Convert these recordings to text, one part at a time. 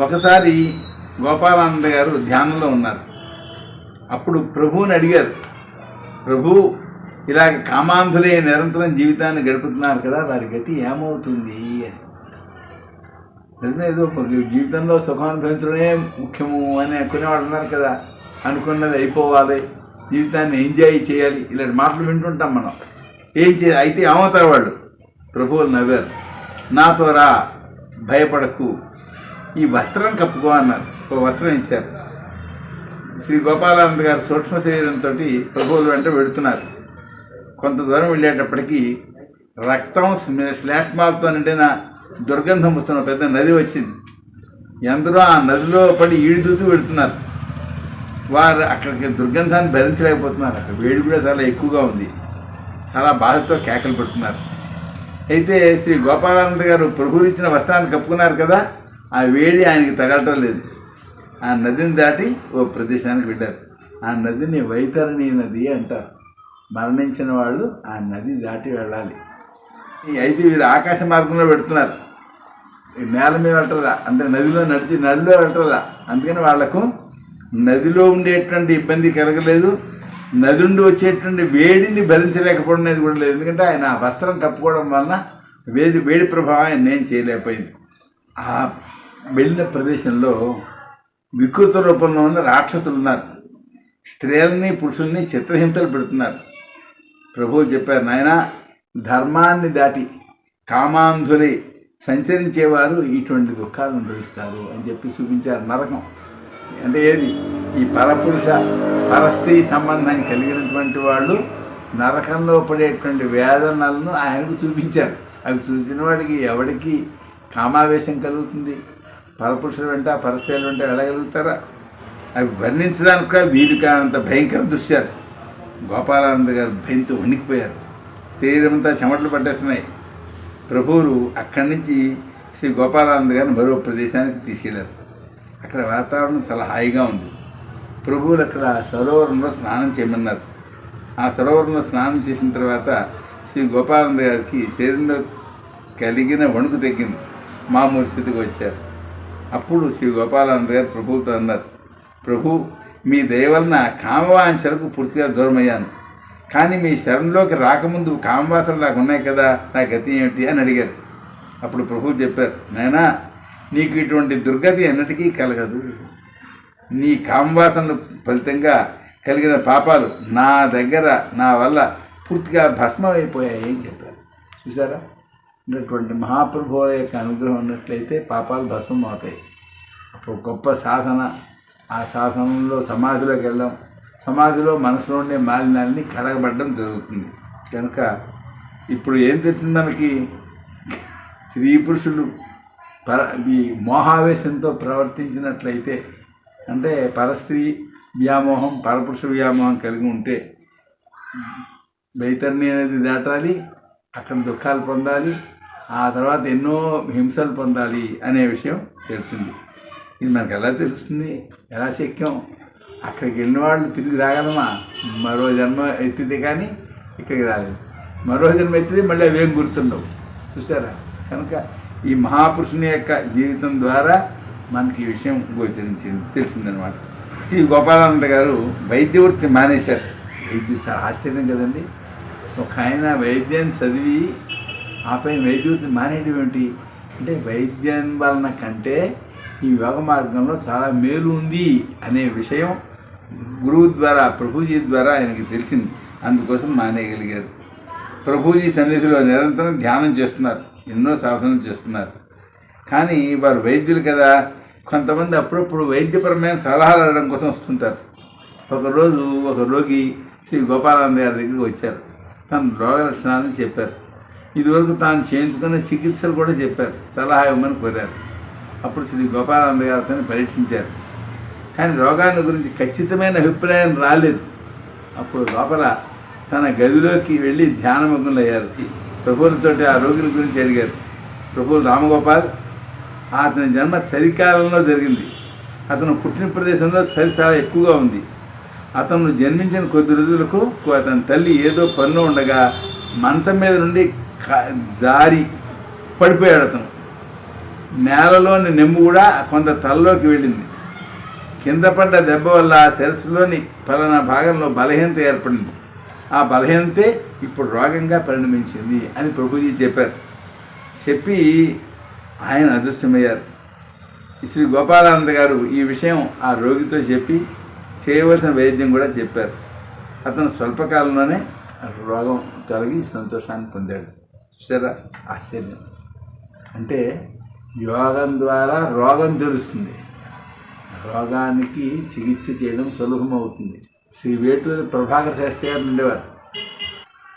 ఒకసారి గోపాలానంద గారు ధ్యానంలో ఉన్నారు. అప్పుడు ప్రభువుని అడిగారు ప్రభు ఇలాగ కామాంధులే నిరంతరం జీవితాన్ని గడుపుతున్నారు కదా వారి గతి ఏమవుతుంది? అని. నిజమే ఏదో జీవితంలో సుఖం అనుభవించడమే ముఖ్యము అని అనుకునేవాడు ఉన్నారు కదా అనుకున్నది అయిపోవాలి జీవితాన్ని ఎంజాయ్ చేయాలి ఇలాంటి మాటలు వింటుంటాం మనం. ఏం చే అయితే ఏమవుతారు వాళ్ళు? ప్రభువులు నవ్వారు నాతో రా భయపడకు ఈ వస్త్రం కప్పుకో అన్నారు. ఒక వస్త్రం ఇచ్చారు. శ్రీ గోపాలానంద గారు సూక్ష్మ శరీరంతో ప్రభువులు వెంట వెడుతున్నారు. కొంత దూరం వెళ్ళేటప్పటికీ రక్తం శ్లేష్మాలతో నిండిన దుర్గంధం వస్తున్న పెద్ద నది వచ్చింది. ఎందరో ఆ నదిలో పడి ఈడుదూతూ పెడుతున్నారు వారు అక్కడికి దుర్గంధాన్ని భరించలేకపోతున్నారు. అక్కడ వేడి కూడా చాలా ఎక్కువగా ఉంది. చాలా బాధతో కేకలు పెడుతున్నారు. అయితే శ్రీ గోపాలానంద గారు ప్రభువులు ఇచ్చిన వస్త్రాన్ని కప్పుకున్నారు కదా? ఆ వేడి ఆయనకి తగలటం లేదు. ఆ నదిని దాటి ఓ ప్రదేశానికి వెళ్ళారు. ఆ నదిని వైతరణి నది అంటారు. మరణించిన వాళ్ళు ఆ నది దాటి వెళ్ళాలి. ఈ అయితే వీరు ఆకాశ మార్గంలో పెడుతున్నారు నేల మీద వెళ్ళరా అంటే నదిలో నడిచి నదిలో వెళ్ళరా అందుకని వాళ్ళకు నదిలో ఉండేటువంటి ఇబ్బంది కలగలేదు. నది నుండి వచ్చేటువంటి వేడిని భరించలేకపోవడం అనేది కూడా లేదు. ఎందుకంటే ఆయన ఆ వస్త్రం కప్పుకోవడం వలన వేడి వేడి ప్రభావం ఆయన ఏం చేయలేకపోయింది. ఆ వెళ్ళిన ప్రదేశంలో వికృత రూపంలో ఉన్న రాక్షసులు ఉన్నారు. స్త్రీలని పురుషుల్ని చిత్రహింసలు పెడుతున్నారు. ప్రభువు చెప్పారు నాయన ధర్మాన్ని దాటి కామాంధులై సంచరించేవారు ఇటువంటి దుఃఖాలు అనుభవిస్తారు అని చెప్పి చూపించారు నరకం. అంటే ఏది? ఈ పరపురుష పరస్త్రీ సంబంధం కలిగినటువంటి వాళ్ళు నరకంలో పడేటువంటి వేదనలను ఆయనకు చూపించారు. అవి చూసిన వాడికి ఎవడికి కామావేశం కలుగుతుంది? పరపురుషుల వెంట పరస్త్రీల వెంట వెళ్ళగలుగుతారా? అవి వర్ణించడానికి కూడా వీలు కానంత భయంకర దృశ్యాలు. గోపాలానంద గారు భయంతో వణికిపోయారు. శరీరం అంతా చెమటలు పట్టేస్తున్నాయి. ప్రభువులు అక్కడి నుంచి శ్రీ గోపాలానంద గారిని మరో ప్రదేశానికి తీసుకెళ్ళారు. అక్కడ వాతావరణం చాలా హాయిగా ఉంది. ప్రభువులు అక్కడ సరోవరంలో స్నానం చేయమన్నారు. ఆ సరోవరంలో స్నానం చేసిన తర్వాత శ్రీ గోపాలానంద గారికి శరీరంలో కలిగిన వణుకు తగ్గింది. మామూలు స్థితికి వచ్చారు. అప్పుడు శ్రీ గోపాలానంద గారు ప్రభువుతో అన్నారు ప్రభు మీ దయ వలన కామవాంఛలకు పూర్తిగా దూరమయ్యాను. కానీ మీ శరణంలోకి రాకముందు కామవాసనలు నాకు ఉన్నాయి కదా నా గతి ఏమిటి? అని అడిగారు. అప్పుడు ప్రభు చెప్పారు నాయనా నీకు ఇటువంటి దుర్గతి ఎన్నటికీ కలగదు. నీ కామవాసనలు ఫలితంగా కలిగిన పాపాలు నా దగ్గర నా వల్ల పూర్తిగా భస్మం అయిపోయాయి అని చెప్పారు. చూసారా ఉన్నటువంటి మహాప్రభువుల యొక్క అనుగ్రహం ఉన్నట్లయితే పాపాలు భస్మం అవుతాయి. అప్పుడు గొప్ప సాధన ఆ సాధనంలో సమాధిలోకి వెళ్ళడం సమాధిలో మనసులో ఉండే మాలిన్యాన్ని కడగబడడం జరుగుతుంది. కనుక ఇప్పుడు ఏం తెలిసింది మనకి? స్త్రీ పురుషులు పర ఈ మోహావేశంతో ప్రవర్తించినట్లయితే అంటే పరస్త్రీ వ్యామోహం పరపురుష వ్యామోహం కలిగి ఉంటే వైతరణి అనేది దాటాలి అక్కడ దుఃఖాలు పొందాలి ఆ తర్వాత ఎన్నో హింసలు పొందాలి అనే విషయం తెలిసింది. ఇది మనకు ఎలా తెలుస్తుంది? ఎలా శక్యం? అక్కడికి వెళ్ళిన వాళ్ళు తిరిగి రాగలమా? మరో జన్మ ఎత్తితే కానీ ఇక్కడికి రాలేదు. మరో జన్మ ఎత్తితే మళ్ళీ అవేం గుర్తుండవు. చూసారా కనుక ఈ మహాపురుషుని యొక్క జీవితం ద్వారా మనకి ఈ విషయం గోచరించింది తెలిసిందనమాట. శ్రీ గోపాలానంద గారు వైద్య వృత్తి మానేశారు. వైద్యుడు చాలా ఆశ్చర్యం కదండి. ఒక ఆయన వైద్యం చదివి ఆపై పైన వృత్తి మానేయడం ఏమిటి అంటే వైద్యం వలన కంటే ఈ యోగ మార్గంలో చాలా మేలు ఉంది అనే విషయం గురువు ద్వారా ప్రభుజీ ద్వారా ఆయనకి తెలిసింది. అందుకోసం మానేయగలిగారు. ప్రభుజీ సన్నిధిలో నిరంతరం ధ్యానం చేస్తున్నారు. ఎన్నో సాధనలు చేస్తున్నారు. కానీ వారు వైద్యులు కదా కొంతమంది అప్పుడప్పుడు వైద్యపరమైన సలహాలు అడగడం కోసం వస్తుంటారు. ఒకరోజు ఒక రోగి శ్రీ గోపాలంద గారి దగ్గరికి వచ్చారు. తన రోగ లక్షణాలను చెప్పారు. ఇదివరకు తాను చేయించుకున్న చికిత్సలు కూడా చెప్పారు. సలహా ఇవ్వమని కోరారు. అప్పుడు శ్రీ గోపాలానంద గారితో పరీక్షించారు. కానీ రోగాన్ని గురించి ఖచ్చితమైన అభిప్రాయం రాలేదు. అప్పుడు లోపల తన గదిలోకి వెళ్ళి ధ్యానమగ్నులు అయ్యారు. ప్రభువులతోటి ఆ రోగుల గురించి అడిగారు. ప్రభువు రామగోపాల్ అతని జన్మ చలికాలంలో జరిగింది. అతను పుట్టిన ప్రదేశంలో చలి చాలా ఎక్కువగా ఉంది. అతను జన్మించిన కొద్ది రోజులకు అతని తల్లి ఏదో పన్ను ఉండగా మంచం మీద నుండి జారి పడిపోయాడు అతను. నేలలోని నెమ్ము కూడా కొంత తలలోకి వెళ్ళింది. కింద పడ్డ దెబ్బ వల్ల శిరస్సులోని పలానా భాగంలో బలహీనత ఏర్పడింది. ఆ బలహీనతే ఇప్పుడు రోగంగా పరిణమించింది అని ప్రభుజీ చెప్పారు. చెప్పి ఆయన అదృశ్యమయ్యారు. శ్రీ గోపాలానంద గారు ఈ విషయం ఆ రోగితో చెప్పి చేయవలసిన వైద్యం కూడా చెప్పారు. అతను స్వల్పకాలంలోనే రోగం తొలగి సంతోషాన్ని పొందాడు. చూసారా? ఆశ్చర్యం. అంటే యోగం ద్వారా రోగం తెలుస్తుంది. రోగానికి చికిత్స చేయడం సులభమవుతుంది. శ్రీ వేటు ప్రభాకర్ శాస్త్రి గారు ఉండేవారు.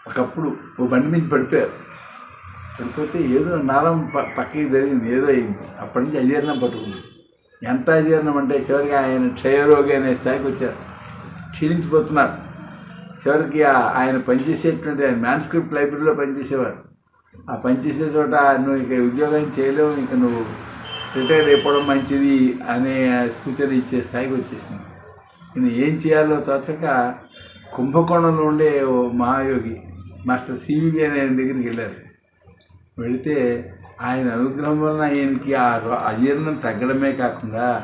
ఒకప్పుడు ఓ బండి నుంచి పడిపోయారు. పడిపోతే ఏదో నరం ప పక్కకి జరిగింది ఏదో అయింది. అప్పటి నుంచి అజీర్ణం పట్టుకుంది. ఎంత అజీర్ణం అంటే చివరికి ఆయన క్షయరోగి అనే స్థాయికి వచ్చారు. క్షీణించిపోతున్నారు. చివరికి ఆయన పనిచేసేటువంటి ఆయన మ్యాన్స్క్రిప్ట్ లైబ్రరీలో పనిచేసేవారు. ఆ పనిచేసే చోట నువ్వు ఇక ఉద్యోగం చేయలేవు ఇక నువ్వు రిటైర్ అయిపోవడం మంచిది అనే సూచన ఇచ్చే స్థాయికి వచ్చేసింది. నేను ఏం చేయాలో తోచక కుంభకోణంలో ఉండే ఓ మహాయోగి మాస్టర్ సివివి అనే ఆయన దగ్గరికి వెళ్ళారు. వెళితే ఆయన అనుగ్రహం వలన ఆయనకి ఆ రో- అజీర్ణం తగ్గడమే కాకుండా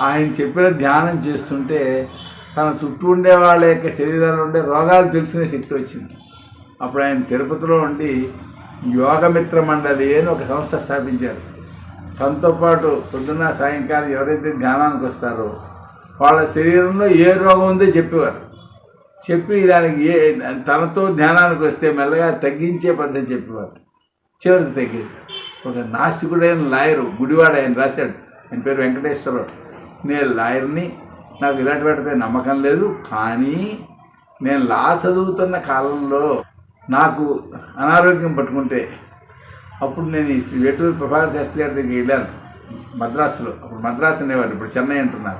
ఆయన చెప్పిన ధ్యానం చేస్తుంటే తన చుట్టూ ఉండే వాళ్ళ యొక్క శరీరాలు ఉండే రోగాలు తెలుసుకునే శక్తి వచ్చింది. అప్పుడు ఆయన తిరుపతిలో ఉండి యోగమిత్ర మండలి అని ఒక సంస్థ స్థాపించారు. తనతో పాటు పొద్దున్న సాయంకాలం ఎవరైతే ధ్యానానికి వస్తారో వాళ్ళ శరీరంలో ఏ రోగం ఉందో చెప్పేవారు. చెప్పి దానికి ఏ తనతో ధ్యానానికి వస్తే మెల్లగా తగ్గించే పద్ధతి చెప్పేవారు. చివరికి తగ్గేది. ఒక నాస్తికుడైన లాయరు గుడివాడ ఆయన రాశాడు. ఆయన పేరు వెంకటేశ్వరరావు. నేను లాయర్ని నాకు ఇలాంటి వాటిపై నమ్మకం లేదు కానీ నేను లా చదువుతున్న కాలంలో నాకు అనారోగ్యం పట్టుకుంటే అప్పుడు నేను ఈ శ్రీ వేటూరు ప్రభాకర్ శాస్త్రి గారి దగ్గరికి వెళ్ళాను. మద్రాసులో. అప్పుడు మద్రాసు అనేవారు ఇప్పుడు చెన్నై అంటున్నారు.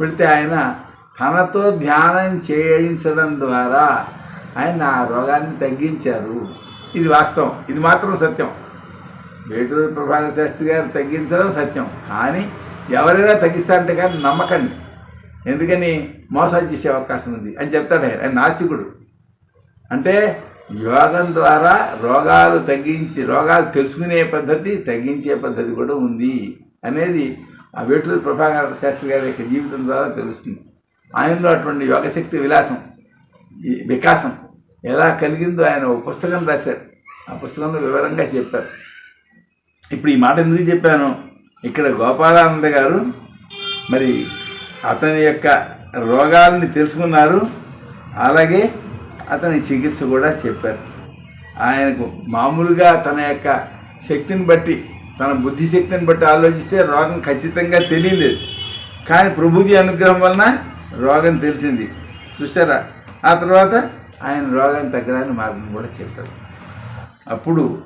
వెళితే ఆయన తనతో ధ్యానం చేయించడం ద్వారా ఆయన ఆ రోగాన్ని తగ్గించారు. ఇది వాస్తవం. ఇది మాత్రం సత్యం. వేటూరు ప్రభాకర్ శాస్త్రి గారు తగ్గించడం సత్యం. కానీ ఎవరైనా తగ్గిస్తారంటే కానీ నమ్మకండి. ఎందుకని మోసం చేసే అవకాశం ఉంది అని చెప్తాడు ఆయన. ఆయన నాసికుడు. అంటే యోగం ద్వారా రోగాలు తగ్గించి రోగాలు తెలుసుకునే పద్ధతి తగ్గించే పద్ధతి కూడా ఉంది అనేది ఆ వేటూరు ప్రభాకర శాస్త్రి గారి యొక్క జీవితం ద్వారా తెలుస్తుంది. ఆయనలో అటువంటి యోగశక్తి విలాసం వికాసం ఎలా కలిగిందో ఆయన ఒక పుస్తకం రాశారు. ఆ పుస్తకంలో వివరంగా చెప్పారు. ఇప్పుడు ఈ మాట ఎందుకు చెప్పాను? ఇక్కడ గోపాలానంద గారు మరి అతని యొక్క రోగాలని తెలుసుకున్నారు. అలాగే అతని చికిత్స కూడా చెప్పారు. ఆయనకు మామూలుగా తన యొక్క శక్తిని బట్టి తన బుద్ధి శక్తిని బట్టి ఆలోచిస్తే రోగం ఖచ్చితంగా తెలియలేదు. కానీ ప్రభుజీ అనుగ్రహం వలన రోగం తెలిసింది. చూసారా ఆ తర్వాత ఆయన రోగం తగ్గడానికి మార్గం కూడా చెప్పారు. అప్పుడు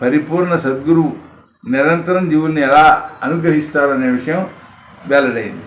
పరిపూర్ణ సద్గురువు నిరంతరం జీవుల్ని ఎలా అనుగ్రహిస్తారనే విషయం వెల్లడైంది.